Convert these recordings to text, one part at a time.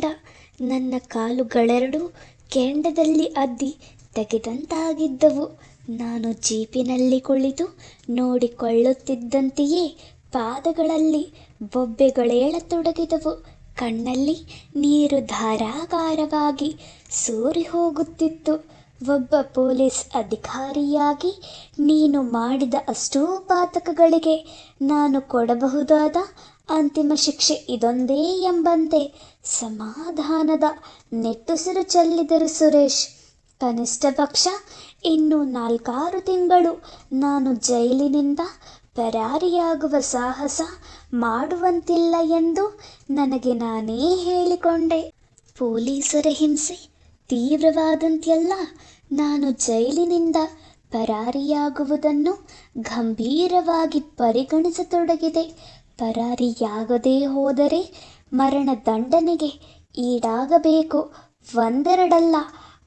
ಬೇಡ. ನನ್ನ ಕಾಲುಗಳೆರಡೂ ಕೆಂಡದಲ್ಲಿ ಅದ್ದಿ ತೆಗೆದಂತಾಗಿದ್ದವು. ನಾನು ಜೀಪಿನಲ್ಲಿ ಕುಳಿತು ನೋಡಿಕೊಳ್ಳುತ್ತಿದ್ದಂತೆಯೇ ಪಾದಗಳಲ್ಲಿ ಬೊಬ್ಬೆಗಳೇಳತೊಡಗಿದವು. ಕಣ್ಣಲ್ಲಿ ನೀರು ಧಾರಾಕಾರವಾಗಿ ಸೋರಿ ಹೋಗುತ್ತಿತ್ತು ಒಬ್ಬ ಪೊಲೀಸ್ ಅಧಿಕಾರಿಯಾಗಿ ನೀನು ಮಾಡಿದ ಅಷ್ಟೂ ಪಾತಕಗಳಿಗೆ ನಾನು ಕೊಡಬಹುದಾದ ಅಂತಿಮ ಶಿಕ್ಷೆ ಇದೊಂದೇ ಎಂಬಂತೆ ಸಮಾಧಾನದ ನೆಟ್ಟುಸಿರು ಚೆಲ್ಲಿದರು ಸುರೇಶ್. ಕನಿಷ್ಠ ಪಕ್ಷ ಇನ್ನು ನಾಲ್ಕಾರು ತಿಂಗಳು ನಾನು ಜೈಲಿನಿಂದ ಪರಾರಿಯಾಗುವ ಸಾಹಸ ಮಾಡುವಂತಿಲ್ಲ ಎಂದು ನನಗೆ ನಾನೇ ಹೇಳಿಕೊಂಡೆ. ಪೊಲೀಸರ ಹಿಂಸೆ ತೀವ್ರವಾದಂತೆಲ್ಲ ನಾನು ಜೈಲಿನಿಂದ ಪರಾರಿಯಾಗುವುದನ್ನು ಗಂಭೀರವಾಗಿ ಪರಿಗಣಿಸತೊಡಗಿದೆ. ಪರಾರಿಯಾಗದೇ ಹೋದರೆ ಮರಣ ದಂಡನೆಗೆ ಈಡಾಗಬೇಕು. ಒಂದೆರಡಲ್ಲ,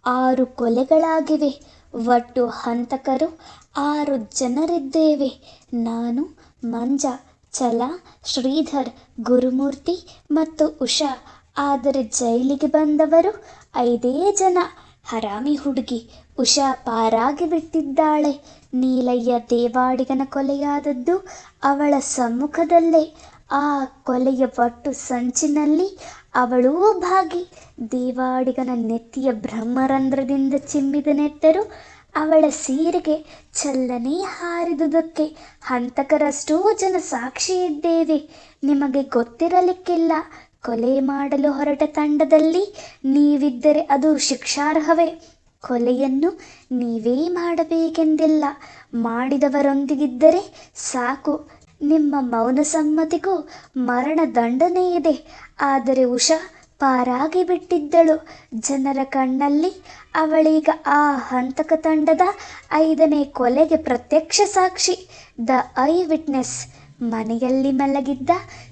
ಆರು ಕೊಲೆಗಳಾಗಿವೆ. ಒಟ್ಟು ಹಂತಕರು ಆರು ಜನರಿದ್ದೇವೆ. ನಾನು, ಮಂಜ, ಛಲ, ಶ್ರೀಧರ್, ಗುರುಮೂರ್ತಿ ಮತ್ತು ಉಷಾ ಆದರೆ ಜೈಲಿಗೆ ಬಂದವರು ಐದೇ ಜನ. ಹರಾಮಿ ಹುಡುಗಿ ಉಷಾ ಪಾರಾಗಿ ಬಿಟ್ಟಿದ್ದಾಳೆ. ನೀಲಯ್ಯ ದೇವಾಡಿಗನ ಕೊಲೆಯಾದದ್ದು ಅವಳ ಸಮ್ಮುಖದಲ್ಲೇ. ಆ ಕೊಲೆಯ ಒಟ್ಟು ಸಂಚಿನಲ್ಲಿ ಅವಳೂ ಭಾಗಿ. ದೇವಾಡಿಗನ ನೆತ್ತಿಯ ಬ್ರಹ್ಮರಂಧ್ರದಿಂದ ಚಿಮ್ಮಿದ ನೆತ್ತರು ಅವಳ ಸೀರೆಗೆ ಚಲ್ಲನೆ ಹಾರಿದುದಕ್ಕೆ ಹಂತಕರಷ್ಟೂ ಜನ ಸಾಕ್ಷಿ ಇದ್ದೇವೆ. ನಿಮಗೆ ಗೊತ್ತಿರಲಿಕ್ಕಿಲ್ಲ. ಕೊಲೆ ಮಾಡಲು ಹೊರಟ ತಂಡದಲ್ಲಿ ನೀವಿದ್ದರೆ ಅದು ಶಿಕ್ಷಾರ್ಹವೇ. ಕೊಲೆಯನ್ನು ನೀವೇ ಮಾಡಬೇಕೆಂದಿಲ್ಲ. ಮಾಡಿದವರೊಂದಿಗಿದ್ದರೆ ಸಾಕು. ನಿಮ್ಮ ಮೌನ ಸಮ್ಮತಿಗೂ ಮರಣ ದಂಡನೆ ಇದೆ. ಆದರೆ ಉಷಾ ಪಾರಾಗಿ ಬಿಟ್ಟಿದ್ದಳು. ಜನರ ಕಣ್ಣಲ್ಲಿ ಅವಳೀಗ ಆ ಹಂತಕ ತಂಡದ ಐದನೇ ಕೊಲೆಗೆ ಪ್ರತ್ಯಕ್ಷ ಸಾಕ್ಷಿ. ದ ಐ ವಿಟ್ನೆಸ್ ಮನೆಯಲ್ಲಿ ಮಲಗಿದ್ದ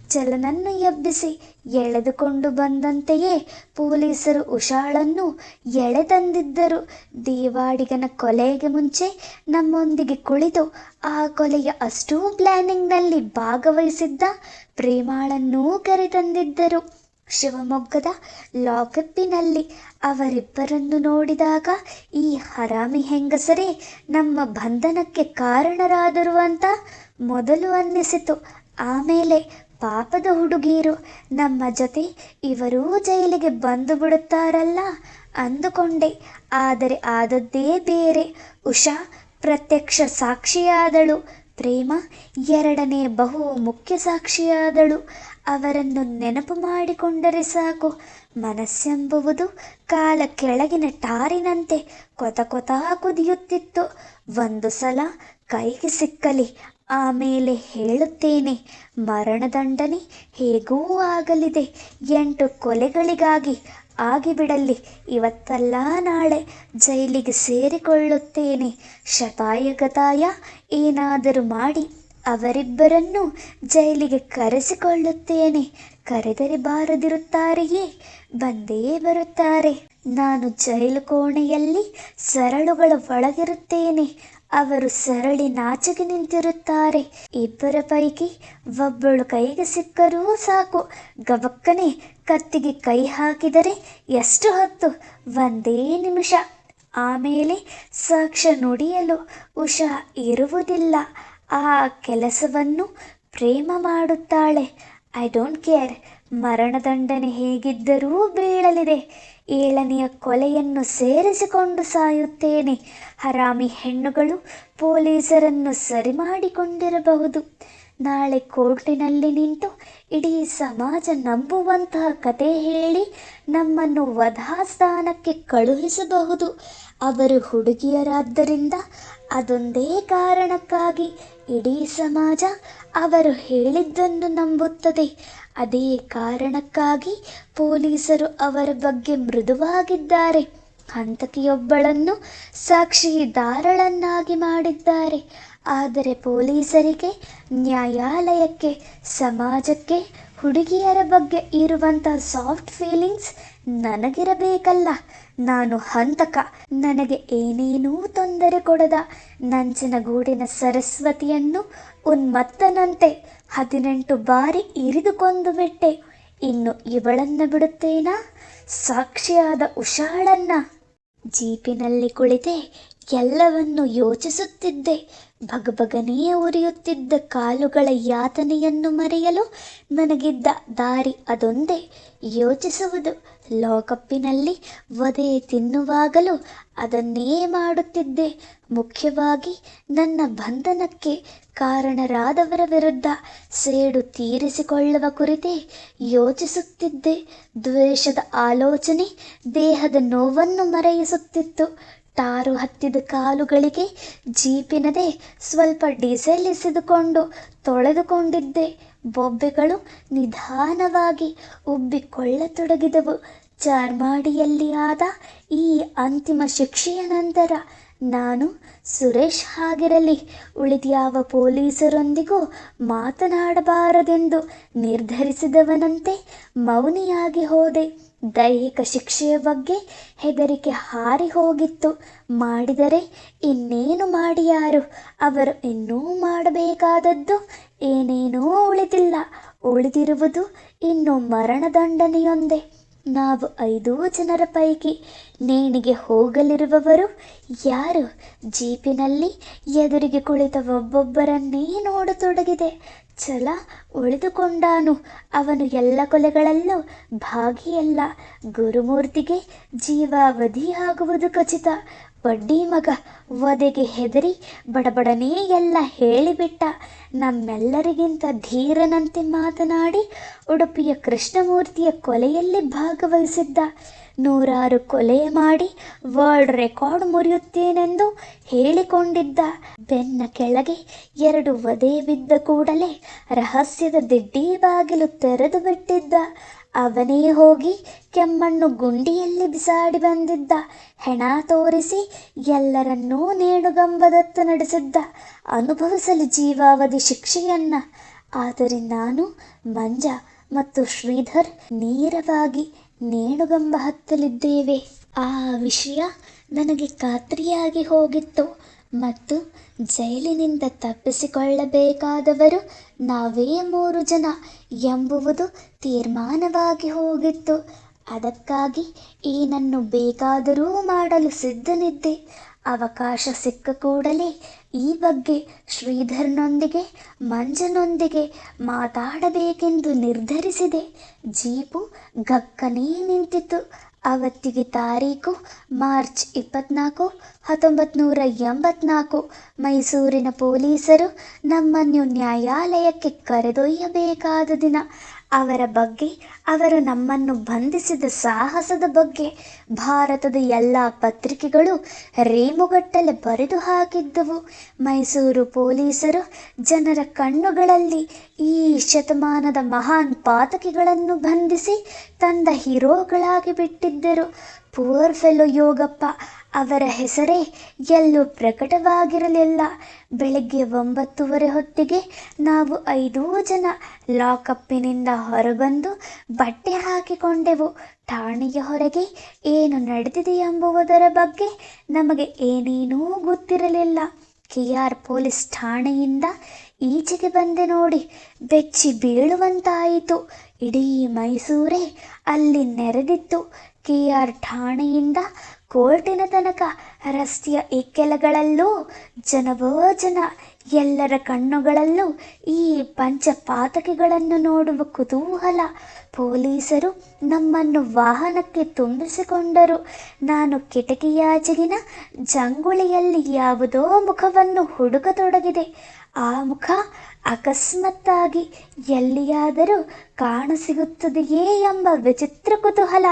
ಚಲನನ್ನು ಎಬ್ಬಿಸಿ ಎಳೆದುಕೊಂಡು ಬಂದಂತೆಯೇ ಪೊಲೀಸರು ಉಷಾಳನ್ನು ಎಳೆದಂದಿದ್ದರು ದೇವಾಡಿಗನ ಕೊಲೆಗೆ ಮುಂಚೆ ನಮ್ಮೊಂದಿಗೆ ಕುಳಿತು ಆ ಕೊಲೆಯ ಅಷ್ಟೂ ಪ್ಲ್ಯಾನಿಂಗ್ನಲ್ಲಿ ಭಾಗವಹಿಸಿದ್ದ ಪ್ರೇಮಾಳನ್ನೂ ಕರೆತಂದಿದ್ದರು. ಶಿವಮೊಗ್ಗದ ಲಾಕಪ್ಪಿನಲ್ಲಿ ಅವರಿಬ್ಬರನ್ನು ನೋಡಿದಾಗ ಈ ಹರಾಮಿ ಹೆಂಗಸರೇ ನಮ್ಮ ಬಂಧನಕ್ಕೆ ಕಾರಣರಾದರು ಅಂತ ಮೊದಲು ಅನ್ನಿಸಿತು. ಆಮೇಲೆ ಪಾಪದ ಹುಡುಗಿಯರು ನಮ್ಮ ಜೊತೆ ಇವರೂ ಜೈಲಿಗೆ ಬಂದು ಬಿಡುತ್ತಾರಲ್ಲ ಅಂದುಕೊಂಡೆ. ಆದರೆ ಆದದ್ದೇ ಬೇರೆ. ಉಷಾ ಪ್ರತ್ಯಕ್ಷ ಸಾಕ್ಷಿಯಾದಳು. ಪ್ರೇಮ ಎರಡನೇ ಬಹು ಮುಖ್ಯ ಸಾಕ್ಷಿಯಾದಳು. ಅವರನ್ನು ನೆನಪು ಮಾಡಿಕೊಂಡರೆ ಸಾಕು. ಮನಸ್ಸೆಂಬುವುದು ಕಾಲ ಕೆಳಗಿನ ಟಾರಿನಂತೆ. ಕೊತ ಕೊತ ಕುದಿಯುತ್ತಿತ್ತು. ಒಂದು ಸಲ ಕೈಗೆ ಸಿಕ್ಕಲಿ. ಆಮೇಲೆ ಹೇಳುತ್ತೇನೆ, ಮರಣದಂಡನೆ ಹೇಗೂ ಆಗಲಿದೆ. ಎಂಟು ಕೊಲೆಗಳಿಗಾಗಿ ಆಗಿಬಿಡಲಿ. ಇವತ್ತಲ್ಲ ನಾಳೆ ಜೈಲಿಗೆ ಸೇರಿಕೊಳ್ಳುತ್ತೇನೆ. ಶತಾಯಗತಾಯ, ಏನಾದರೂ ಮಾಡಿ ಅವರಿಬ್ಬರನ್ನು ಜೈಲಿಗೆ ಕರೆಸಿಕೊಳ್ಳುತ್ತೇನೆ. ಕರೆದರೆ ಬಾರದಿರುತ್ತಾರೆಯೇ? ಬಂದೇ ಬರುತ್ತಾರೆ. ನಾನು ಜೈಲು ಕೋಣೆಯಲ್ಲಿ ಸರಳುಗಳ ಒಳಗಿರುತ್ತೇನೆ. ಅವರು ಸರಳಿ ನಾಚಿಗೆ ನಿಂತಿರುತ್ತಾರೆ. ಇಬ್ಬರ ಪೈಕಿ ಒಬ್ಬಳು ಕೈಗೆ ಸಿಕ್ಕರೂ ಸಾಕು. ಗಬಕ್ಕನೆ ಕತ್ತಿಗೆ ಕೈ ಹಾಕಿದರೆ ಎಷ್ಟು ಹೊತ್ತು? ಒಂದೇ ನಿಮಿಷ. ಆಮೇಲೆ ಸಾಕ್ಷ್ಯ ನುಡಿಯಲು ಉಷಾ ಇರುವುದಿಲ್ಲ. ಆ ಕೆಲಸವನ್ನು ಪ್ರೇಮ ಮಾಡುತ್ತಾಳೆ. ಐ ಡೋಂಟ್ ಕೇರ್ ಮರಣದಂಡನೆ ಹೇಗಿದ್ದರೂ ಬೀಳಲಿದೆ. ಏಳನೆಯ ಕೊಲೆಯನ್ನು ಸೇರಿಸಿಕೊಂಡು ಸಾಯುತ್ತೇನೆ. ಹರಾಮಿ ಹೆಣ್ಣುಗಳು ಪೊಲೀಸರನ್ನು ಸರಿ ಮಾಡಿಕೊಂಡಿರಬಹುದು ನಾಳೆ ಕೋರ್ಟಿನಲ್ಲಿ ನಿಂತು ಇಡೀ ಸಮಾಜ ನಂಬುವಂತಹ ಕತೆ ಹೇಳಿ ನಮ್ಮನ್ನು ವಧಾಸ್ಥಾನಕ್ಕೆ ಕಳುಹಿಸಬಹುದು. ಅವರು ಹುಡುಗಿಯರಾದ್ದರಿಂದ ಅದೊಂದೇ ಕಾರಣಕ್ಕಾಗಿ ಇಡೀ ಸಮಾಜ ಅವರು ಹೇಳಿದ್ದನ್ನು ನಂಬುತ್ತದೆ. ಅದೇ ಕಾರಣಕ್ಕಾಗಿ ಪೊಲೀಸರು ಅವರ ಬಗ್ಗೆ ಮೃದುವಾಗಿದ್ದಾರೆ. ಹಂತಕಿಯೊಬ್ಬಳನ್ನು ಸಾಕ್ಷಿದಾರಳನ್ನಾಗಿ ಮಾಡಿದ್ದಾರೆ. ಆದರೆ ಪೊಲೀಸರಿಗೆ, ನ್ಯಾಯಾಲಯಕ್ಕೆ, ಸಮಾಜಕ್ಕೆ, ಹುಡುಗಿಯರ ಬಗ್ಗೆ ಇರುವಂಥ ಸಾಫ್ಟ್ ಫೀಲಿಂಗ್ಸ್ ನನಗಿರಬೇಕಲ್ಲ. ನಾನು ಹಂತಕ ನನಗೆ ಏನೇನೂ ತೊಂದರೆ ಕೊಡದ. ನಂಜನಗೂಡಿನ ಸರಸ್ವತಿಯನ್ನು ಉನ್ಮತ್ತನಂತೆ ಹದಿನೆಂಟು ಬಾರಿ ಇರಿದುಕೊಂಡು ಬಿಟ್ಟೆ. ಇನ್ನು ಇವಳನ್ನ ಬಿಡುತ್ತೇನಾ? ಸಾಕ್ಷಿಯಾದ ಉಷಾಳನ್ನ. ಜೀಪಿನಲ್ಲಿ ಕುಳಿತೆ ಎಲ್ಲವನ್ನು ಯೋಚಿಸುತ್ತಿದ್ದೆ. ಭಗಭಗನೇ ಉರಿಯುತ್ತಿದ್ದ ಕಾಲುಗಳ ಯಾತನೆಯನ್ನು ಮರೆಯಲು ನನಗಿದ್ದ ದಾರಿ ಅದೊಂದೇ. ಯೋಚಿಸುವುದು ಲೋಕಪ್ಪಿನಲ್ಲಿ ವಧೆ ತಿನ್ನುವಾಗಲೂ ಅದನ್ನೇ ಮಾಡುತ್ತಿದ್ದೆ. ಮುಖ್ಯವಾಗಿ ನನ್ನ ಬಂಧನಕ್ಕೆ ಕಾರಣರಾದವರ ವಿರುದ್ಧ ಸೇಡು ತೀರಿಸಿಕೊಳ್ಳುವ ಕುರಿತೇ ಯೋಚಿಸುತ್ತಿದ್ದೆ. ದ್ವೇಷದ ಆಲೋಚನೆ ದೇಹದ ನೋವನ್ನು ಮರೆಯಿಸುತ್ತಿತ್ತು. ಟಾರು ಹತ್ತಿದ ಕಾಲುಗಳಿಗೆ ಜೀಪಿನದೇ ಸ್ವಲ್ಪ ಡೀಸೆಲ್ ಎಸೆದುಕೊಂಡು ತೊಳೆದುಕೊಂಡಿದ್ದೆ. ಬೊಬ್ಬೆಗಳು ನಿಧಾನವಾಗಿ ಉಬ್ಬಿಕೊಳ್ಳತೊಡಗಿದವು. ಚಾರ್ಮಾಡಿಯಲ್ಲಿ ಆದ ಈ ಅಂತಿಮ ಶಿಕ್ಷೆಯ ನಂತರ ನಾನು ಸುರೇಶ್ ಆಗಿರಲಿ ಉಳಿದ್ಯಾವ ಪೊಲೀಸರೊಂದಿಗೂ ಮಾತನಾಡಬಾರದೆಂದು ನಿರ್ಧರಿಸಿದವನಂತೆ ಮೌನಿಯಾಗಿ ಹೋದೆ. ದೈಹಿಕ ಶಿಕ್ಷೆಯ ಬಗ್ಗೆ ಹೆದರಿಕೆ ಹಾರಿ ಹೋಗಿತ್ತು. ಮಾಡಿದರೆ ಇನ್ನೇನು ಮಾಡಿಯಾರು? ಅವರು ಇನ್ನೂ ಮಾಡಬೇಕಾದದ್ದು ಏನೇನೂ ಉಳಿದಿಲ್ಲ. ಉಳಿದಿರುವುದು ಇನ್ನು ಮರಣದಂಡನೆಯೊಂದೇ. ನಾವು ಐದು ಜನರ ಪೈಕಿ ನೇಣಿಗೆ ಹೋಗಲಿರುವವರು ಯಾರು? ಜೀಪಿನಲ್ಲಿ ಎದುರಿಗೆ ಕುಳಿತ ಒಬ್ಬೊಬ್ಬರನ್ನೇ ನೋಡತೊಡಗಿದೆ. ಛಲ ಉಳಿದುಕೊಂಡಾನು. ಅವನು ಎಲ್ಲ ಕೊಲೆಗಳಲ್ಲೂ ಭಾಗಿಯಲ್ಲ. ಗುರುಮೂರ್ತಿಗೆ ಜೀವಾವಧಿಯಾಗುವುದು ಖಚಿತ. ಬಡ್ಡಿ ಮಗ ವಧೆಗೆ ಹೆದರಿ ಬಡಬಡನೇ ಎಲ್ಲ ಹೇಳಿಬಿಟ್ಟ. ನಮ್ಮೆಲ್ಲರಿಗಿಂತ ಧೀರನಂತೆ ಮಾತನಾಡಿ ಉಡುಪಿಯ ಕೃಷ್ಣಮೂರ್ತಿಯ ಕೊಲೆಯಲ್ಲಿ ಭಾಗವಹಿಸಿದ್ದ. ನೂರಾರು ಕೊಲೆ ಮಾಡಿ ವರ್ಲ್ಡ್ ರೆಕಾರ್ಡ್ ಮುರಿಯುತ್ತೇನೆಂದು ಹೇಳಿಕೊಂಡಿದ್ದ. ಬೆನ್ನ ಕೆಳಗೆ ಎರಡು ವಧೆ ಬಿದ್ದ ಕೂಡಲೇ ರಹಸ್ಯದ ದಿಡ್ಡಿ ಬಾಗಿಲು ತೆರೆದು ಬಿಟ್ಟಿದ್ದ. ಅವನೇ ಹೋಗಿ ಕೆಮ್ಮಣ್ಣು ಗುಂಡಿಯಲ್ಲಿ ಬಿಸಾಡಿ ಬಂದಿದ್ದ. ಹೆಣ ತೋರಿಸಿ ಎಲ್ಲರನ್ನೂ ನೇಣುಗಂಬದತ್ತ ನಡೆಸಿದ್ದ. ಅನುಭವಿಸಲು ಜೀವಾವಧಿ ಶಿಕ್ಷೆಯನ್ನ. ಆದರೆ ನಾನು ಮಂಜ ಮತ್ತು ಶ್ರೀಧರ್ ನೇರವಾಗಿ ನೇಣುಗಂಬ ಹತ್ತಲಿದ್ದೇವೆ. ಆ ವಿಷಯ ನನಗೆ ಖಾತ್ರಿಯಾಗಿ ಹೋಗಿತ್ತು. ಮತ್ತು ಜೈಲಿನಿಂದ ತಪ್ಪಿಸಿಕೊಳ್ಳಬೇಕಾದವರು ನಾವೇ ಮೂರು ಜನ ಎಂಬುವುದು ತೀರ್ಮಾನವಾಗಿ ಹೋಗಿತ್ತು. ಅದಕ್ಕಾಗಿ ಏನನ್ನು ಬೇಕಾದರೂ ಮಾಡಲು ಸಿದ್ಧನಿದ್ದೆ. ಅವಕಾಶ ಸಿಕ್ಕ ಕೂಡಲೇ ಈ ಬಗ್ಗೆ ಶ್ರೀಧರ್ನೊಂದಿಗೆ, ಮಂಜನೊಂದಿಗೆ ಮಾತಾಡಬೇಕೆಂದು ನಿರ್ಧರಿಸಿದೆ. ಜೀಪು ಗಕ್ಕನೇ ನಿಂತಿತು ಅವತ್ತಿಗೆ ತಾರೀಕು ಮಾರ್ಚ್ ಇಪ್ಪತ್ನಾಲ್ಕು ಹತ್ತೊಂಬತ್ತು ನೂರ ಎಂಬತ್ನಾಲ್ಕು. ಮೈಸೂರಿನ ಪೊಲೀಸರು ನಮ್ಮನ್ನು ನ್ಯಾಯಾಲಯಕ್ಕೆ ಕರೆದೊಯ್ಯಬೇಕಾದ ದಿನ. ಅವರ ಬಗ್ಗೆ, ಅವರು ನಮ್ಮನ್ನು ಬಂಧಿಸಿದ ಸಾಹಸದ ಬಗ್ಗೆ ಭಾರತದ ಎಲ್ಲ ಪತ್ರಿಕೆಗಳು ರೇಮುಗಟ್ಟಲೆ ಬರೆದು ಹಾಕಿದ್ದವು. ಮೈಸೂರು ಪೊಲೀಸರು ಜನರ ಕಣ್ಣುಗಳಲ್ಲಿ ಈ ಶತಮಾನದ ಮಹಾನ್ ಪಾತಕಿಗಳನ್ನು ಬಂಧಿಸಿ ತಂದ ಹೀರೋಗಳಾಗಿ ಬಿಟ್ಟಿದ್ದರು. ಪೂರ್ ಫೆಲೋ ಯೋಗಪ್ಪ ಅವರ ಹೆಸರೇ ಎಲ್ಲೂ ಪ್ರಕಟವಾಗಿರಲಿಲ್ಲ. ಬೆಳಗ್ಗೆ ಒಂಬತ್ತುವರೆ ಹೊತ್ತಿಗೆ ನಾವು ಐದೂ ಜನ ಲಾಕಪ್ಪಿನಿಂದ ಹೊರಬಂದು ಬಟ್ಟೆ ಹಾಕಿಕೊಂಡೆವು. ಠಾಣೆಯ ಹೊರಗೆ ಏನು ನಡೆದಿದೆ ಎಂಬುವುದರ ಬಗ್ಗೆ ನಮಗೆ ಏನೇನೂ ಗೊತ್ತಿರಲಿಲ್ಲ. ಕೆ ಆರ್ ಪೊಲೀಸ್ ಠಾಣೆಯಿಂದ ಈಚೆಗೆ ಬಂದೆ ನೋಡಿ ಬೆಚ್ಚಿ ಬೀಳುವಂತಾಯಿತು. ಇಡೀ ಮೈಸೂರೇ ಅಲ್ಲಿ ನೆರೆದಿತ್ತು. ಕೆ ಆರ್ ಠಾಣೆಯಿಂದ ಕೋರ್ಟಿನ ತನಕ ರಸ್ತೆಯ ಇಕ್ಕೆಲಗಳಲ್ಲೂ ಜನವೋ ಜನ ಎಲ್ಲರ ಕಣ್ಣುಗಳಲ್ಲೂ ಈ ಪಂಚಪಾತಕಿಗಳನ್ನು ನೋಡುವ ಕುತೂಹಲ. ಪೊಲೀಸರು ನಮ್ಮನ್ನು ವಾಹನಕ್ಕೆ ತುಂಬಿಸಿಕೊಂಡರು. ನಾನು ಕಿಟಕಿಯಾಚೆಗಿನ ಜಂಗುಳಿಯಲ್ಲಿ ಯಾವುದೋ ಮುಖವನ್ನು ಹುಡುಕತೊಡಗಿದೆ. ಆ ಮುಖ ಅಕಸ್ಮಾತ್ತಾಗಿ ಎಲ್ಲಿಯಾದರೂ ಕಾಣಸಿಗುತ್ತದೆಯೇ ಎಂಬ ವಿಚಿತ್ರ ಕುತೂಹಲ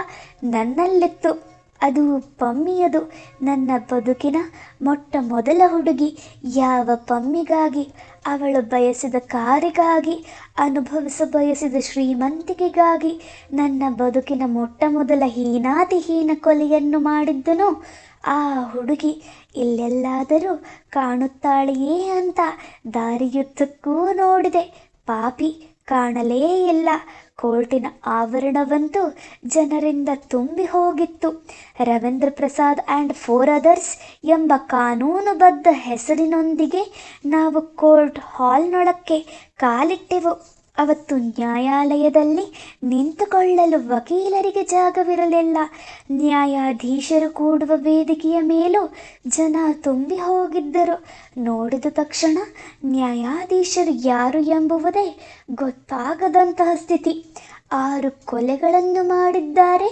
ನನ್ನಲ್ಲಿತ್ತು. ಅದು ಪಮ್ಮಿಯದು. ನನ್ನ ಬದುಕಿನ ಮೊಟ್ಟ ಮೊದಲ ಹುಡುಗಿ. ಯಾವ ಪಮ್ಮಿಗಾಗಿ, ಅವಳು ಬಯಸಿದ ಕಾರಿಗಾಗಿ, ಅನುಭವಿಸ ಬಯಸಿದ ಶ್ರೀಮಂತಿಕೆಗಾಗಿ ನನ್ನ ಬದುಕಿನ ಮೊಟ್ಟ ಮೊದಲ ಹೀನಾತಿಹೀನ ಕೊಲೆಯನ್ನು ಮಾಡಿದ್ದನು. ಆ ಹುಡುಗಿ ಇಲ್ಲೆಲ್ಲಾದರೂ ಕಾಣುತ್ತಾಳೆಯೇ ಅಂತ ದಾರಿಯುದ್ದಕ್ಕೂ ನೋಡಿದೆ. ಪಾಪಿ ಕಾಣಲೇ ಇಲ್ಲ. ಕೋರ್ಟಿನ ಆವರಣವಂತೂ ಜನರಿಂದ ತುಂಬಿ ಹೋಗಿತ್ತು. Ravindra Prasad and four others ಎಂಬ ಕಾನೂನುಬದ್ಧ ಹೆಸರಿನೊಂದಿಗೆ ನಾವು ಕೋರ್ಟ್ ಹಾಲ್ನೊಳಕ್ಕೆ ಕಾಲಿಟ್ಟೆವು. ಅವತ್ತು ನ್ಯಾಯಾಲಯದಲ್ಲಿ ನಿಂತುಕೊಳ್ಳಲು ವಕೀಲರಿಗೆ ಜಾಗವಿರಲಿಲ್ಲ. ನ್ಯಾಯಾಧೀಶರು ಕೂಡುವ ವೇದಿಕೆಯ ಮೇಲೂ ಜನ ತುಂಬಿ ಹೋಗಿದ್ದರು. ನೋಡಿದ ತಕ್ಷಣ ನ್ಯಾಯಾಧೀಶರು ಯಾರು ಎಂಬುವುದೇ ಗೊತ್ತಾಗದಂತಹ ಸ್ಥಿತಿ. ಆರು ಕೊಲೆಗಳನ್ನು ಮಾಡಿದ್ದಾರೆ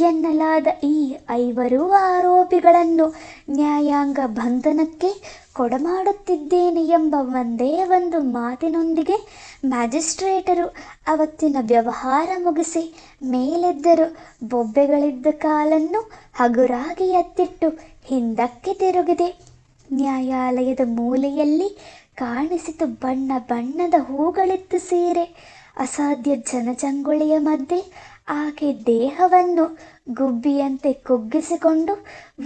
ಎನ್ನಲಾದ ಈ ಐವರು ಆರೋಪಿಗಳನ್ನು ನ್ಯಾಯಾಂಗ ಬಂಧನಕ್ಕೆ ಕೊಡಮಾಡುತ್ತಿದ್ದೇನೆ ಎಂಬ ಒಂದೇ ಒಂದು ಮಾತಿನೊಂದಿಗೆ ಮ್ಯಾಜಿಸ್ಟ್ರೇಟರು ಅವತ್ತಿನ ವ್ಯವಹಾರ ಮುಗಿಸಿ ಮೇಲೆದ್ದರು. ಬೊಬ್ಬೆಗಳಿದ್ದ ಕಾಲನ್ನು ಹಗುರಾಗಿ ಎತ್ತಿಟ್ಟು ಹಿಂದಕ್ಕೆ ತಿರುಗಿದೆ. ನ್ಯಾಯಾಲಯದ ಮೂಲೆಯಲ್ಲಿ ಕಾಣಿಸಿತು ಬಣ್ಣ ಬಣ್ಣದ ಹೂಗಳಿತ್ತು ಸೀರೆ. ಅಸಾಧ್ಯ ಜನಜಂಗುಳಿಯ ಮಧ್ಯೆ ಆಕೆ ದೇಹವನ್ನು ಗುಬ್ಬಿಯಂತೆ ಕುಗ್ಗಿಸಿಕೊಂಡು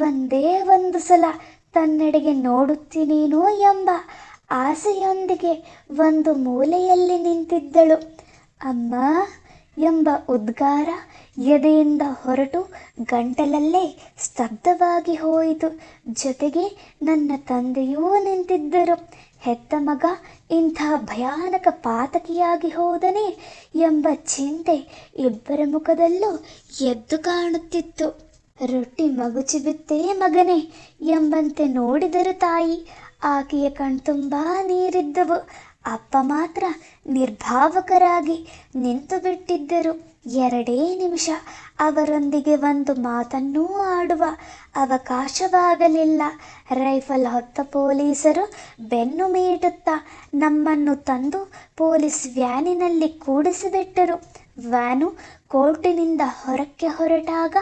ಒಂದೇ ಒಂದು ಸಲ ತನ್ನೆಡೆಗೆ ನೋಡುತ್ತೀನೇನೋ ಎಂಬ ಆಸೆಯೊಂದಿಗೆ ಒಂದು ಮೂಲೆಯಲ್ಲಿ ನಿಂತಿದ್ದಳು. ಅಮ್ಮ ಎಂಬ ಉದ್ಗಾರ ಎದೆಯಿಂದ ಹೊರಟು ಗಂಟಲಲ್ಲೇ ಸ್ತಬ್ಧವಾಗಿ ಹೋಯಿತು. ಜೊತೆಗೆ ನನ್ನ ತಂದೆಯೂ ನಿಂತಿದ್ದರು. ಹೆತ್ತ ಮಗ ಇಂಥ ಭಯಾನಕ ಪಾತಕಿಯಾಗಿ ಹೋದನೆ ಎಂಬ ಚಿಂತೆ ಇಬ್ಬರ ಮುಖದಲ್ಲೂ ಎದ್ದು ಕಾಣುತ್ತಿತ್ತು. ರೊಟ್ಟಿ ಮಗುಚಿ ಬಿತ್ತೇ ಮಗನೇ ಎಂಬಂತೆ ನೋಡಿದರು ತಾಯಿ. ಆಕೆಯ ಕಣ್ತುಂಬಾ ನೀರಿದ್ದವು. ಅಪ್ಪ ಮಾತ್ರ ನಿರ್ಭಾವಕರಾಗಿ ನಿಂತು ಬಿಟ್ಟಿದ್ದರು. ಎರಡೇ ನಿಮಿಷ ಅವರೊಂದಿಗೆ ಒಂದು ಮಾತನ್ನೂ ಆಡುವ ಅವಕಾಶವಾಗಲಿಲ್ಲ. ರೈಫಲ್ ಹೊತ್ತ ಪೊಲೀಸರು ಬೆನ್ನು ಮೀಟುತ್ತಾ ನಮ್ಮನ್ನು ತಂದು ಪೊಲೀಸ್ ವ್ಯಾನಿನಲ್ಲಿ ಕೂಡಿಸಿಬಿಟ್ಟರು. ವ್ಯಾನು ಕೋರ್ಟಿನಿಂದ ಹೊರಕ್ಕೆ ಹೊರಟಾಗ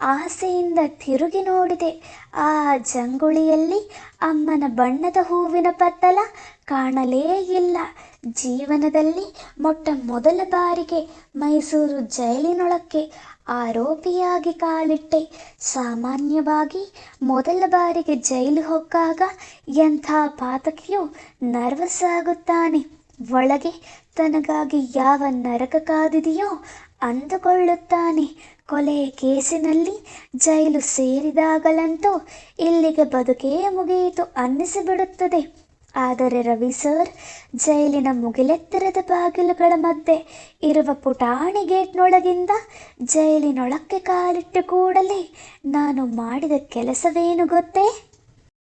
ಆಸೆಯಿಂದ ತಿರುಗಿ ನೋಡಿದೆ. ಆ ಜಂಗುಳಿಯಲ್ಲಿ ಅಮ್ಮನ ಬಣ್ಣದ ಹೂವಿನ ಪತ್ತಲ ಕಾಣಲೇ ಇಲ್ಲ. ಜೀವನದಲ್ಲಿ ಮೊಟ್ಟ ಮೊದಲ ಬಾರಿಗೆ ಮೈಸೂರು ಜೈಲಿನೊಳಕ್ಕೆ ಆರೋಪಿಯಾಗಿ ಕಾಲಿಟ್ಟೆ. ಸಾಮಾನ್ಯವಾಗಿ ಮೊದಲ ಬಾರಿಗೆ ಜೈಲು ಹೊಕ್ಕಾಗ ಎಂಥ ಪಾತಕಿಯು ನರ್ವಸ್ ಆಗುತ್ತಾನೆ. ಒಳಗೆ ತನಗಾಗಿ ಯಾವ ನರಕ ಕಾದಿದೆಯೋ ಅಂದುಕೊಳ್ಳುತ್ತಾನೆ. ಕೊಲೆ ಕೇಸಿನಲ್ಲಿ ಜೈಲು ಸೇರಿದಾಗಲಂತೂ ಇಲ್ಲಿಗೆ ಬದುಕೇ ಮುಗಿಯಿತು ಅನ್ನಿಸಿಬಿಡುತ್ತದೆ. ಆದರೆ ರವಿ ಸರ್, ಜೈಲಿನ ಮುಗಿಲೆತ್ತರದ ಬಾಗಿಲುಗಳ ಮಧ್ಯೆ ಇರುವ ಪುಟಾಣಿ ಗೇಟ್ನೊಳಗಿಂದ ಜೈಲಿನೊಳಕ್ಕೆ ಕಾಲಿಟ್ಟ ಕೂಡಲೇ ನಾನು ಮಾಡಿದ ಕೆಲಸವೇನು ಗೊತ್ತೇ?